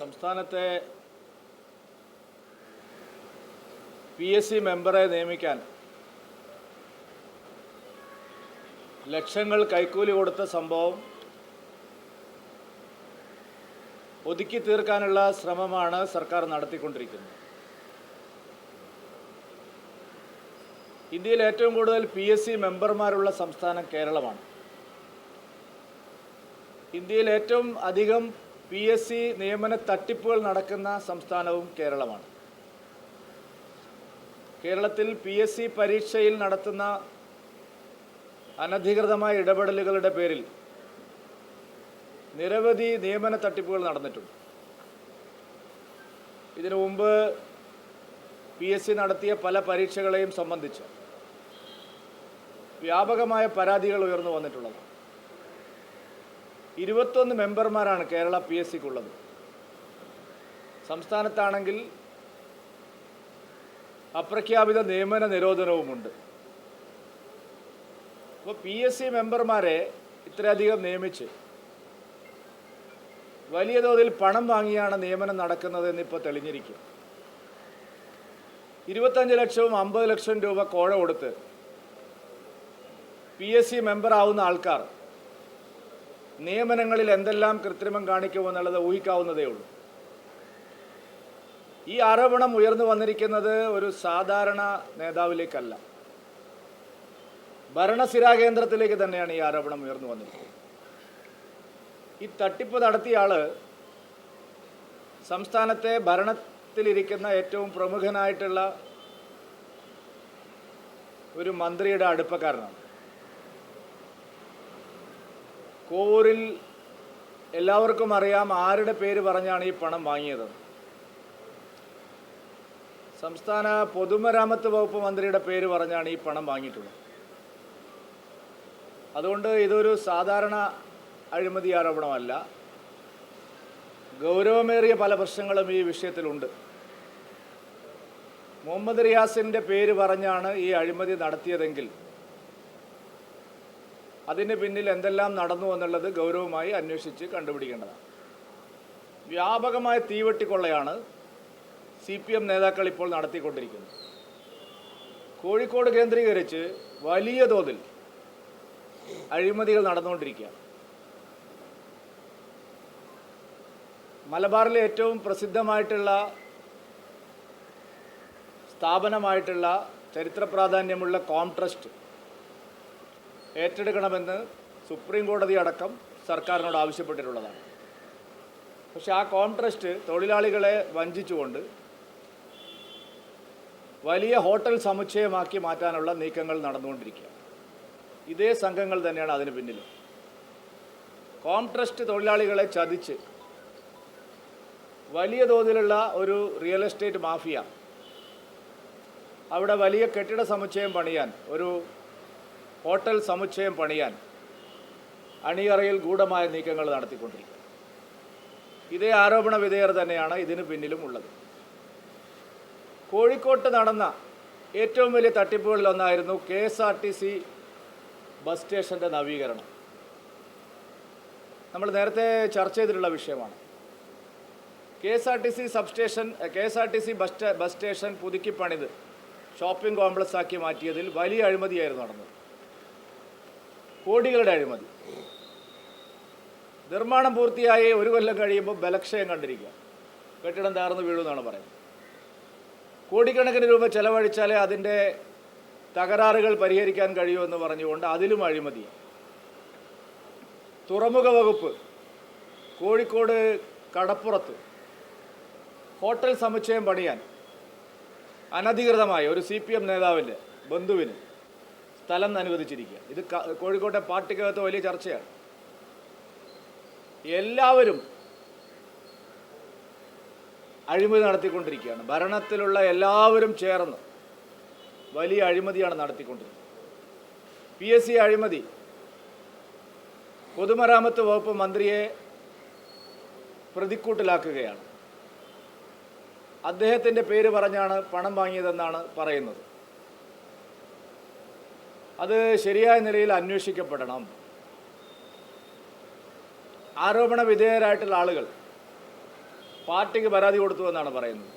സംസ്ഥാനത്തെ P S C മെമ്പറെ നിയമിക്കാൻ ലക്ഷങ്ങൾ കൈക്കൂലി കൊടുത്ത സംഭവം ഒതുക്കി തീർക്കാനുള്ള ശ്രമമാണ് സർക്കാർ നടത്തിക്കൊണ്ടിരിക്കുന്നത്. ഇന്ത്യയിൽ ഏറ്റവും കൂടുതൽ പി എസ് സി മെമ്പർമാരുള്ള സംസ്ഥാനം കേരളമാണ്. ഇന്ത്യയിൽ ഏറ്റവും അധികം പി എസ് സി നിയമന തട്ടിപ്പുകൾ നടക്കുന്ന സംസ്ഥാനവും കേരളമാണ്. കേരളത്തിൽ പി എസ് സി പരീക്ഷയിൽ നടത്തുന്ന അനധികൃതമായ ഇടപെടലുകളുടെ പേരിൽ നിരവധി നിയമന തട്ടിപ്പുകൾ നടന്നിട്ടുണ്ട്. ഇതിനു മുമ്പ് പി എസ് സി നടത്തിയ പല പരീക്ഷകളെയും സംബന്ധിച്ച് വ്യാപകമായ പരാതികൾ ഉയർന്നു വന്നിട്ടുള്ളത് ഇരുപത്തൊന്ന് മെമ്പർമാരാണ് കേരള പി എസ് സിക്കുള്ളത്. സംസ്ഥാനത്താണെങ്കിൽ അപ്രഖ്യാപിത നിയമന നിരോധനവുമുണ്ട്. അപ്പോൾ പി എസ് സി മെമ്പർമാരെ ഇത്രയധികം നിയമിച്ച് വലിയ തോതിൽ പണം വാങ്ങിയാണ് നിയമനം നടക്കുന്നത് എന്നിപ്പോൾ തെളിഞ്ഞിരിക്കും. ഇരുപത്തഞ്ച് ലക്ഷവും അമ്പത് ലക്ഷം രൂപ കോഴ കൊടുത്ത് പി എസ് സി മെമ്പറാവുന്ന ആൾക്കാർ നിയമനങ്ങളിൽ എന്തെല്ലാം കൃത്രിമം കാണിക്കുമെന്നുള്ളത് ഊഹിക്കാവുന്നതേ ഉള്ളൂ. ഈ ആരോപണം ഉയർന്നു വന്നിരിക്കുന്നത് ഒരു സാധാരണ നേതാവിലേക്കല്ല. ഭരണസിരാ കേന്ദ്രത്തിലേക്ക് തന്നെയാണ് ഈ ആരോപണം ഉയർന്നു വന്നിരിക്കുന്നത്. ഈ തട്ടിപ്പ് നടത്തിയ ആൾ സംസ്ഥാനത്തെ ഭരണത്തിലിരിക്കുന്ന ഏറ്റവും പ്രമുഖനായിട്ടുള്ള ഒരു മന്ത്രിയുടെ അടുപ്പക്കാരനാണ്. കോവൂരിൽ എല്ലാവർക്കും അറിയാം ആരുടെ പേര് പറഞ്ഞാണ് ഈ പണം വാങ്ങിയത്. സംസ്ഥാന പൊതുമരാമത്ത് വകുപ്പ് മന്ത്രിയുടെ പേര് പറഞ്ഞാണ് ഈ പണം വാങ്ങിയിട്ടുള്ളത്. അതുകൊണ്ട് ഇതൊരു സാധാരണ അഴിമതി ആരോപണമല്ല. ഗൗരവമേറിയ പല പ്രശ്നങ്ങളും ഈ വിഷയത്തിലുണ്ട്. മുഹമ്മദ് റിയാസിന്റെ പേര് പറഞ്ഞാണ് ഈ അഴിമതി നടത്തിയതെങ്കിൽ അതിന് പിന്നിൽ എന്തെല്ലാം നടന്നു എന്നുള്ളത് ഗൗരവമായി അന്വേഷിച്ച് കണ്ടുപിടിക്കേണ്ടതാണ്. വ്യാപകമായ തീവെട്ടിക്കൊള്ളയാണ് സി പി എം നേതാക്കൾ ഇപ്പോൾ നടത്തിക്കൊണ്ടിരിക്കുന്നത്. കോഴിക്കോട് കേന്ദ്രീകരിച്ച് വലിയ തോതിൽ അഴിമതികൾ നടന്നുകൊണ്ടിരിക്കുക മലബാറിലെ ഏറ്റവും പ്രസിദ്ധമായിട്ടുള്ള സ്ഥാപനമായിട്ടുള്ള ചരിത്ര പ്രാധാന്യമുള്ള കോം ട്രസ്റ്റ് ഏറ്റെടുക്കണമെന്ന് സുപ്രീം കോടതി അടക്കം സർക്കാരിനോട് ആവശ്യപ്പെട്ടിട്ടുള്ളതാണ്. പക്ഷേ ആ കോൺട്രസ്റ്റ് തൊഴിലാളികളെ വഞ്ചിച്ചുകൊണ്ട് വലിയ ഹോട്ടൽ സമുച്ചയമാക്കി മാറ്റാനുള്ള നീക്കങ്ങൾ നടന്നുകൊണ്ടിരിക്കുക ഇതേ സംഘങ്ങൾ തന്നെയാണ് അതിന് പിന്നിൽ കോൺട്രസ്റ്റ് തൊഴിലാളികളെ ചതിച്ച് വലിയ തോതിലുള്ള ഒരു റിയൽ എസ്റ്റേറ്റ് മാഫിയ അവിടെ വലിയ കെട്ടിട സമുച്ചയം പണിയാൻ ഒരു ഹോട്ടൽ സമുച്ചയം പണിയാൻ അണിയറയിൽ ഗൂഢമായ നീക്കങ്ങൾ നടത്തിക്കൊണ്ടിരിക്കുക ഇതേ ആരോപണ വിധേയർ തന്നെയാണ് ഇതിന് പിന്നിലും ഉള്ളത്. കോഴിക്കോട്ട് നടന്ന ഏറ്റവും വലിയ തട്ടിപ്പുകളിലൊന്നായിരുന്നു K S R T C bus സ്റ്റേഷന്റെ നവീകരണം. നമ്മൾ നേരത്തെ ചർച്ച ചെയ്തിട്ടുള്ള വിഷയമാണ്. K S R T C substation K S R T C bus bus station പുതുക്കി പണിത് ഷോപ്പിംഗ് കോംപ്ലക്സ് ആക്കി മാറ്റിയതിൽ വലിയ അഴിമതിയായിരുന്നു നടന്നത്. കോടികളുടെ അഴിമതി. നിർമ്മാണം പൂർത്തിയായി ഒരു കൊല്ലം കഴിയുമ്പോൾ ബലക്ഷയം കണ്ടിരിക്കുക. കെട്ടിടം താർന്നു വീഴുമെന്നാണ് പറയുന്നത്. കോടിക്കണക്കിന് രൂപ ചെലവഴിച്ചാലേ അതിന്റെ തകരാറുകൾ പരിഹരിക്കാൻ കഴിയൂ കഴിയുമെന്ന് പറഞ്ഞുകൊണ്ട് അതിലും അഴിമതി. തുറമുഖ വകുപ്പ് കോഴിക്കോട് കടപ്പുറത്ത് ഹോട്ടൽ സമുച്ചയം പണിയാൻ അനധികൃതമായി ഒരു സി പി എം നേതാവിന്റെ ബന്ധുവിന് സ്ഥലം അനുവദിച്ചിരിക്കുക. ഇത് കോഴിക്കോട്ടെ പാർട്ടിക്കകത്ത് വലിയ ചർച്ചയാണ്. എല്ലാവരും അഴിമതി നടത്തിക്കൊണ്ടിരിക്കുകയാണ്. ഭരണത്തിലുള്ള എല്ലാവരും ചേർന്ന് വലിയ അഴിമതിയാണ് നടത്തിക്കൊണ്ടിരിക്കുന്നത്. പി എസ് സി അഴിമതി പൊതുമരാമത്ത് വകുപ്പ് മന്ത്രിയെ പ്രതിക്കൂട്ടിലാക്കുകയാണ്. അദ്ദേഹത്തിന്റെ പേര് പറഞ്ഞാണ് പണം വാങ്ങിയതെന്നാണ് പറയുന്നത്. അത് ശരിയായ നിലയിൽ അന്വേഷിക്കപ്പെടണം. ആരോപണ വിധേയരായിട്ടുള്ള ആളുകൾ പാർട്ടിക്ക് പരാതി കൊടുത്തു എന്നാണ് പറയുന്നത്.